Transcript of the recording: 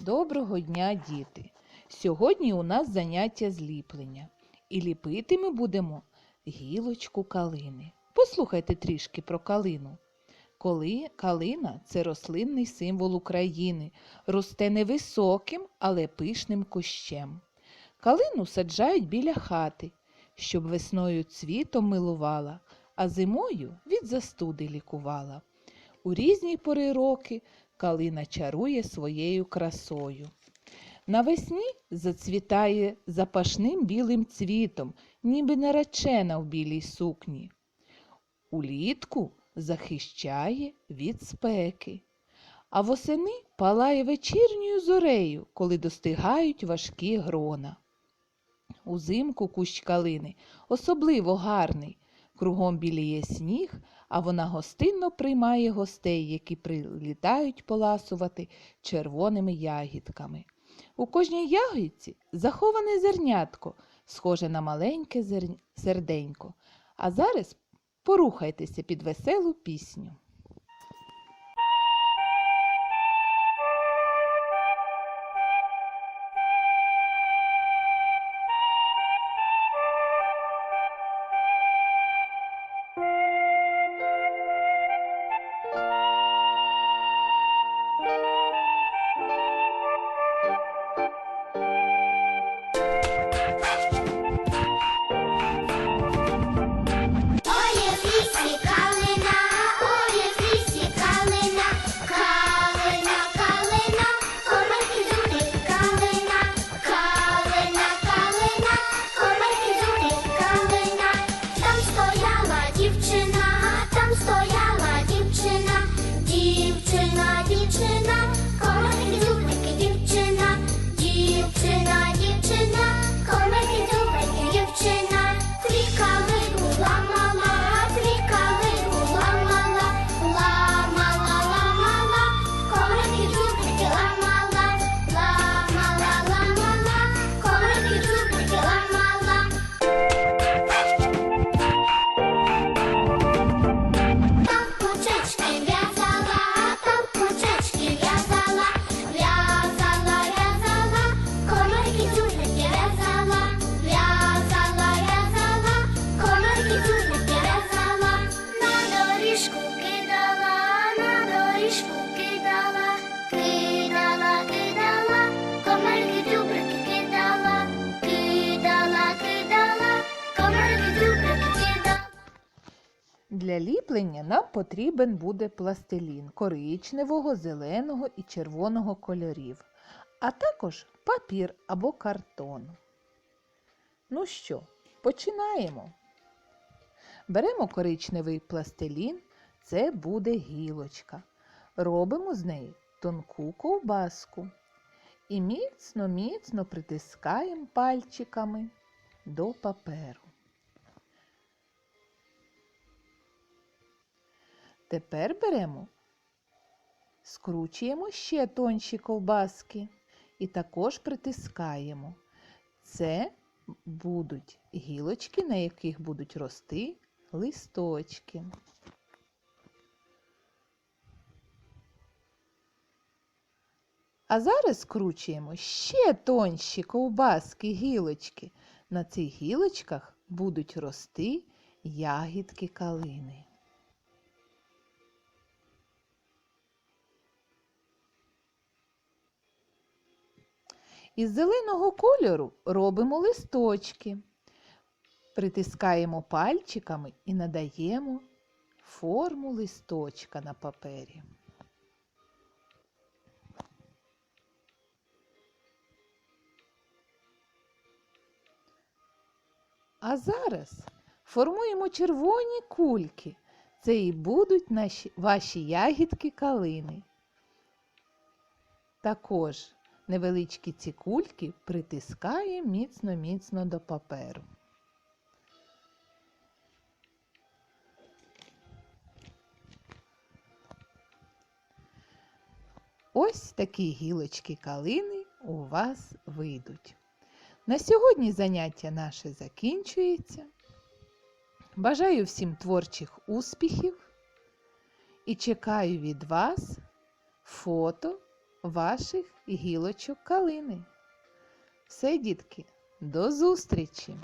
Доброго дня, діти! Сьогодні у нас заняття зліплення. І ліпити ми будемо гілочку калини. Послухайте трішки про калину. Коли калина це рослинний символ України, росте невисоким, але пишним кущем. Калину саджають біля хати, щоб весною цвітом милувала, а зимою від застуди лікувала. У різні пори роки калина чарує своєю красою. Навесні зацвітає запашним білим цвітом, ніби наречена в білій сукні. Улітку захищає від спеки, а восени палає вечірньою зорею, коли достигають важкі грона. Узимку кущ калини особливо гарний. Кругом біліє сніг, а вона гостинно приймає гостей, які прилітають поласувати червоними ягідками. У кожній ягідці заховане зернятко, схоже на маленьке зер- серденько. А зараз порухайтеся під веселу пісню. Доріжку кидала, кидала, кидала, кидала, комарки дзюбрики кидала. Для ліплення нам потрібен буде пластилін коричневого, зеленого і червоного кольорів, а також папір або картон. Ну що, починаємо. Беремо коричневий пластилін, це буде гілочка. Робимо з неї тонку ковбаску і міцно-міцно притискаємо пальчиками до паперу. Тепер беремо, скручуємо ще тонші ковбаски і також притискаємо. Це будуть гілочки, на яких будуть рости листочки. А зараз скручуємо ще тонші ковбаски, гілочки. На цих гілочках будуть рости ягідки калини. Із зеленого кольору робимо листочки, притискаємо пальчиками і надаємо форму листочка на папері. А зараз формуємо червоні кульки. Це і будуть наші, ваші ягідки калини. Також невеличкі ці кульки притискаємо міцно-міцно до паперу. Ось такі гілочки калини у вас вийдуть. На сьогодні заняття наше закінчується. Бажаю всім творчих успіхів і чекаю від вас фото ваших гілочок калини. Все, дітки, до зустрічі!